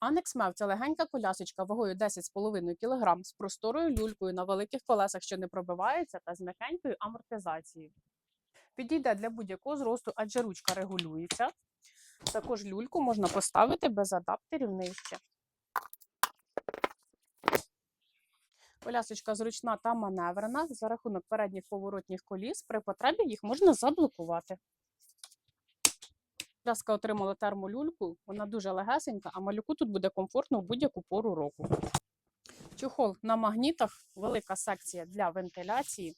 Анекс Мев це легенька колясочка вагою 10,5 кг з просторою люлькою на великих колесах, що не пробивається, та з м'якенькою амортизацією. Підійде для будь-якого зросту, адже ручка регулюється. Також люльку можна поставити без адаптерів нижче. Колясочка зручна та маневрена. За рахунок передніх поворотних коліс при потребі їх можна заблокувати. Коляска отримала термолюльку, вона дуже легесенька, а малюку тут буде комфортно в будь-яку пору року. Чохол на магнітах, велика секція для вентиляції.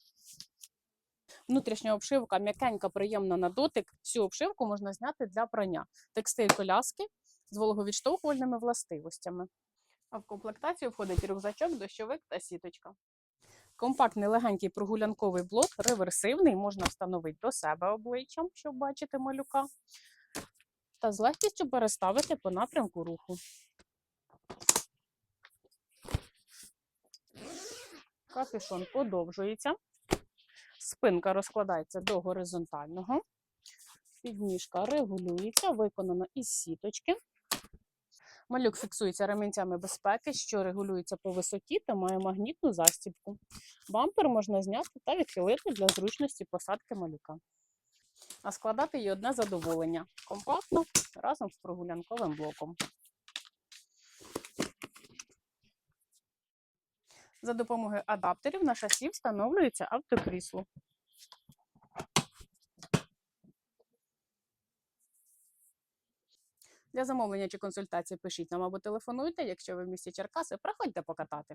Внутрішня обшивка м'якенька, приємна на дотик. Всю обшивку можна зняти для прання. Текстиль коляски з вологовідштовхувальними властивостями. А в комплектацію входить рюкзачок, дощовик та сіточка. Компактний легенький прогулянковий блок, реверсивний, можна встановити до себе обличчям, щоб бачити малюка, та з легкістю переставити по напрямку руху. Капюшон подовжується. Спинка розкладається до горизонтального. Підніжка регулюється, виконана із сіточки. Малюк фіксується ремінцями безпеки, що регулюється по висоті та має магнітну застібку. Бампер можна зняти та відхилити для зручності посадки малюка. А складати її одне задоволення. Компактно разом з прогулянковим блоком. За допомогою адаптерів на шасі встановлюється автокрісло. Для замовлення чи консультації пишіть нам або телефонуйте. Якщо ви в місті Черкаси, приходьте покатати.